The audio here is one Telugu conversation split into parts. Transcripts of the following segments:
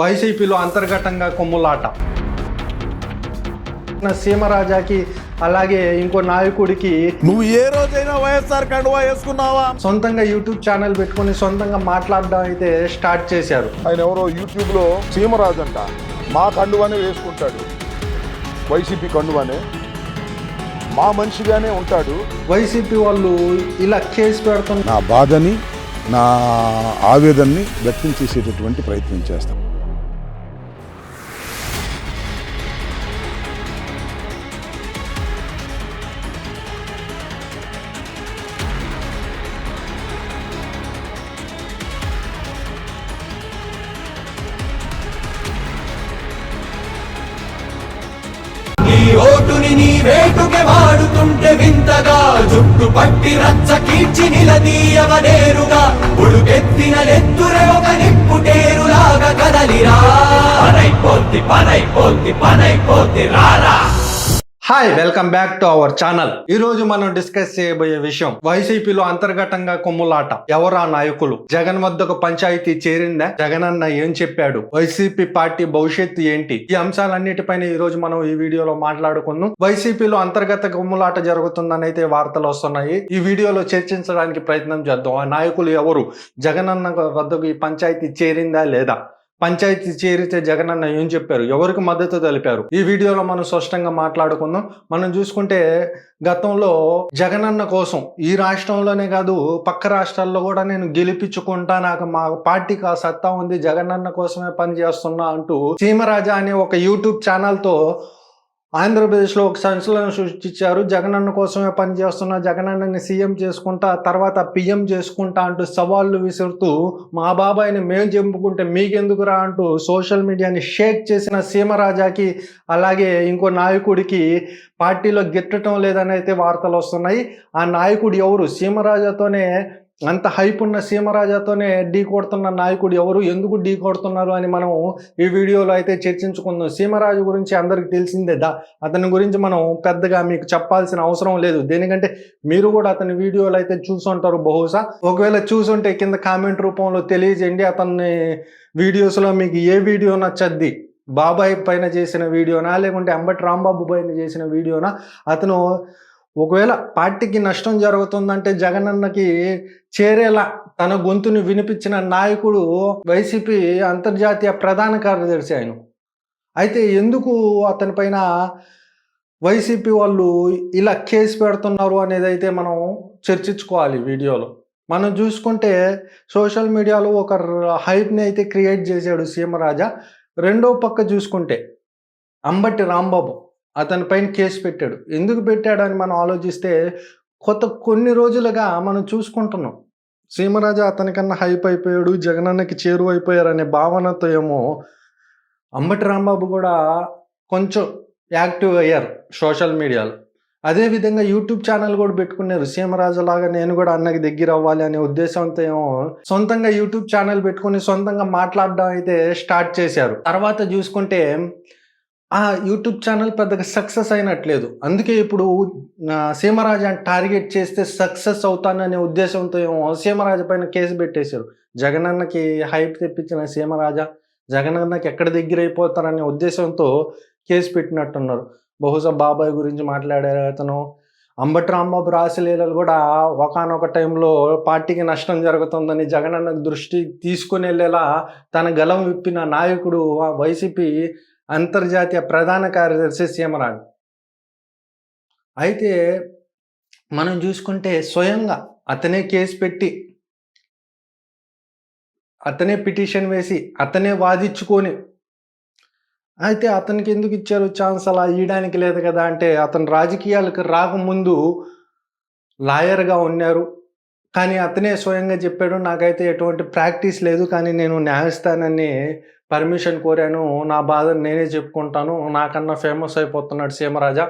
వైసీపీలో అంతర్గతంగా కొమ్ములాట. సీమరాజాకి అలాగే ఇంకో నాయకుడికి నువ్వు ఏ రోజైనా వైఎస్ఆర్ కండువా వేసుకున్నావా? సొంతంగా యూట్యూబ్ ఛానల్ పెట్టుకొని సొంతంగా మాట్లాడడం అయితే స్టార్ట్ చేశారు. ఆయన ఎవరో యూట్యూబ్లో సీమరాజు అంట మా కండువానే వేసుకుంటాడు. వైసీపీ కండువానే. మా మనిషిగానే ఉంటాడు. వైసీపీ వాళ్ళు ఇలా కేసు పెడుతున్న నా బాధని నా ఆవేదనని వ్యక్తం చేసేటటువంటి ప్రయత్నం చేస్తాం. ఓటుని నీ వేటుకే వాడుతుంటే వింతగా జుట్టు పట్టి రచ్చ కీర్చి నిలదీయవనేరుగా ఉడుకెత్తిన నెత్తురే ఒక నిప్పుటేరులాగా కదలిరా. పనైపోద్ది పనైపోద్ది పనైపోద్ది రారా. Hi welcome back to our channel ఈ రోజు మనం డిస్కస్ చేయబోయే విషయం వైసీపీలో అంతర్గతంగా కొమ్ములాట. ఎవరా నాయకులు? జగన్ వద్దకు పంచాయతీ చేరిందా? జగన్ అన్న ఏం చెప్పాడు? వైసీపీ పార్టీ భవిష్యత్తు ఏంటి? ఈ అంశాలన్నిటిపైన ఈ రోజు మనం ఈ వీడియోలో మాట్లాడుకుందాం. వైసీపీలో అంతర్గత కొమ్ములాట జరుగుతుందని అయితే వార్తలు వస్తున్నాయి. ఈ వీడియోలో చర్చించడానికి ప్రయత్నం చేద్దాం. ఆ నాయకులు ఎవరు? జగన్ అన్న వద్దకు ఈ పంచాయతీ చేరిందా లేదా? పంచాయతీ చేరితే జగనన్న ఏం చెప్పారు? ఎవరికి మద్దతు తెలిపారు? ఈ వీడియోలో మనం స్పష్టంగా మాట్లాడుకుందాం. మనం చూసుకుంటే గతంలో జగనన్న కోసం ఈ రాష్ట్రంలోనే కాదు పక్క రాష్ట్రాల్లో కూడా నేను గెలిపించుకుంటా నాకు మా పార్టీకి ఆ సత్తా ఉంది జగనన్న కోసమే పనిచేస్తున్నా అంటూ సీమరాజా అనే ఒక యూట్యూబ్ ఛానల్తో ఆంధ్రప్రదేశ్లో ఒక సంచలనం సృష్టించారు. జగనన్న కోసమే పనిచేస్తున్న జగనన్నని సీఎం చేసుకుంటా తర్వాత పిఎం చేసుకుంటా అంటూ సవాళ్ళు విసురుతూ మా బాబాయిని మేము చెంపుకుంటే మీకెందుకురా అంటూ సోషల్ మీడియాని షేక్ చేసిన సీమరాజాకి అలాగే ఇంకో నాయకుడికి పార్టీలో గిట్టడం లేదని అయితే వార్తలు వస్తున్నాయి. ఆ నాయకుడు ఎవరు? సీమరాజాతోనే అంత హైప్ ఉన్న సీమరాజాతోనే ఢీ కొడుతున్న నాయకుడు ఎవరు? ఎందుకు ఢీ కొడుతున్నారు అని మనం ఈ వీడియోలో అయితే చర్చించుకుందాం. సీమరాజు గురించి అందరికి తెలిసిందే దా. అతని గురించి మనం పెద్దగా మీకు చెప్పాల్సిన అవసరం లేదు. దేనికంటే మీరు కూడా అతని వీడియోలు అయితే చూసుంటారు బహుశా. ఒకవేళ చూసుంటే కింద కామెంట్ రూపంలో తెలియజేయండి. అతన్ని వీడియోస్లో మీకు ఏ వీడియో నచ్చద్ది? బాబాయ్ పైన చేసిన వీడియోనా? లేకుంటే అంబటి రాంబాబు పైన చేసిన వీడియోనా? అతను ఒకవేళ పార్టీకి నష్టం జరుగుతుందంటే జగనన్నకి చేరేలా తన గొంతుని వినిపించిన నాయకుడు వైసీపీ అంతర్జాతీయ ప్రధాన కార్యదర్శి ఆయన. అయితే ఎందుకు అతని పైన వైసీపీ వాళ్ళు ఇలా కేసు పెడుతున్నారు అనేది అయితే మనం చర్చించుకోవాలి వీడియోలో. మనం చూసుకుంటే సోషల్ మీడియాలో ఒక హైప్ని అయితే క్రియేట్ చేశాడు సీమరాజా. రెండో పక్క చూసుకుంటే అంబటి రాంబాబు. అతని పైన కేసు పెట్టాడు. ఎందుకు పెట్టాడు అని మనం ఆలోచిస్తే కొత్త కొన్ని రోజులుగా మనం చూసుకుంటున్నాం. సీమరాజు అతనికన్నా హైప్ అయిపోయాడు జగనన్నకి చేరువైపోయారు అనే భావనతో ఏమో అంబటి రాంబాబు కూడా కొంచెం యాక్టివ్ అయ్యారు సోషల్ మీడియాలో. అదేవిధంగా యూట్యూబ్ ఛానల్ కూడా పెట్టుకున్నారు. సీమరాజు లాగా నేను కూడా అన్నకి దగ్గర అవ్వాలి అనే ఉద్దేశంతో ఏమో సొంతంగా యూట్యూబ్ ఛానల్ పెట్టుకుని సొంతంగా మాట్లాడడం అయితే స్టార్ట్ చేశారు. తర్వాత చూసుకుంటే ఆ యూట్యూబ్ ఛానల్ పెద్దగా సక్సెస్ అయినట్లేదు. అందుకే ఇప్పుడు ఆ, సీమరాజాని టార్గెట్ చేస్తే సక్సెస్ అవుతాననే ఉద్దేశంతో ఏమో సీమరాజు పైన కేసు పెట్టేశారు. జగనన్నకి హైప్ తెప్పించిన సీమరాజా జగనన్నకి ఎక్కడ దగ్గర అయిపోతారనే ఉద్దేశంతో కేసు పెట్టినట్టున్నారు. బహుశా బాబాయ్ గురించి మాట్లాడారు అతను. అంబటి రాంబాబు రాసలీలలు కూడా ఒకనొక టైంలో పార్టీకి నష్టం జరుగుతుందని జగనన్న దృష్టి తీసుకుని వెళ్ళేలా తన గలం విప్పిన నాయకుడు ఆ వైసీపీ అంతర్జాతీయ ప్రధాన కార్యదర్శి సీమరాజు అయితే మనం చూసుకుంటే స్వయంగా అతనే కేసు పెట్టి అతనే పిటిషన్ వేసి అతనే వాదించుకొని అయితే అతనికి ఎందుకు ఇచ్చారు ఛాన్స్ అలా ఇవ్వడానికి లేదు కదా అంటే అతను రాజకీయాలకు రాకముందు లాయర్గా ఉన్నారు. కానీ అతనే స్వయంగా చెప్పాడు నాకైతే ఎటువంటి ప్రాక్టీస్ లేదు కానీ నేను న్యాయస్థానాన్ని పర్మిషన్ కోరాను నా బాధను నేనే చెప్పుకుంటాను నాకన్నా ఫేమస్ అయిపోతున్నాడు సీమరాజా.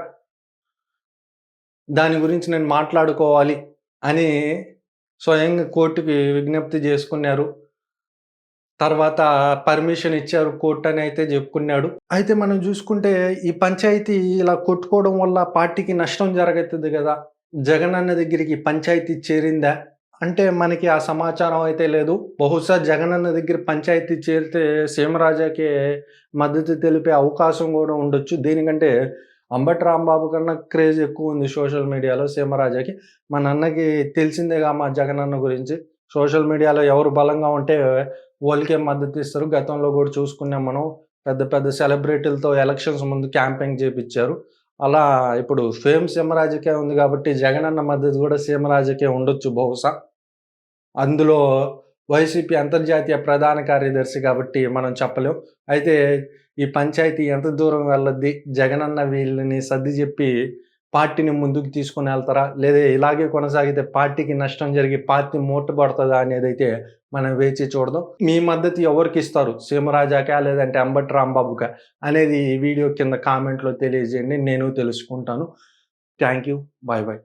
దాని గురించి నేను మాట్లాడుకోవాలి అని స్వయంగా కోర్టుకి విజ్ఞప్తి చేసుకున్నారు. తర్వాత పర్మిషన్ ఇచ్చారు కోర్టు అని అయితే చెప్పుకున్నాడు. అయితే మనం చూసుకుంటే ఈ పంచాయతీ ఇలా కొట్టుకోవడం వల్ల పార్టీకి నష్టం జరుగుతుంది కదా. జగన్ అన్న దగ్గరికి పంచాయతీ చేరిందా? అంటే మనకి ఆ సమాచారం అయితే లేదు. బహుశా జగనన్న దగ్గర పంచాయతీ చేరితే సీమరాజాకి మద్దతు తెలిపే అవకాశం కూడా ఉండొచ్చు. దీనికంటే అంబటి రాంబాబు కన్నా క్రేజ్ ఎక్కువ ఉంది సోషల్ మీడియాలో సీమరాజాకి. మన అన్నకి తెలిసిందేగా మా జగనన్న గురించి. సోషల్ మీడియాలో ఎవరు బలంగా ఉంటే వాళ్ళకే మద్దతు ఇస్తారు. గతంలో కూడా చూసుకున్నాం మనం. పెద్ద పెద్ద సెలబ్రిటీలతో ఎలక్షన్స్ ముందు క్యాంపెయిన్ చేపించారు. అలా ఇప్పుడు ఫేమ్ సీమరాజుకే ఉంది కాబట్టి జగనన్న మద్దతు కూడా సీమరాజుకే ఉండొచ్చు బహుశా. అందులో వైసీపీ అంతర్జాతీయ ప్రధాన కార్యదర్శి కాబట్టి మనం చెప్పలేం. అయితే ఈ పంచాయతీ ఎంత దూరం వెళ్ళద్ది? జగనన్న వీళ్ళని సర్ది చెప్పి పార్టీని ముందుకు తీసుకుని వెళ్తారా? లేదా ఇలాగే కొనసాగితే పార్టీకి నష్టం జరిగి పార్టీ మూటపడుతుందా అనేది అయితే మనం వేచి చూడదాం. మీ మద్దతు ఎవరికి ఇస్తారు? సీమరాజాకా లేదంటే అంబటి రాంబాబుకా? అనేది ఈ వీడియో కింద కామెంట్లో తెలియజేయండి. నేను తెలుసుకుంటాను. Thank you. Bye bye.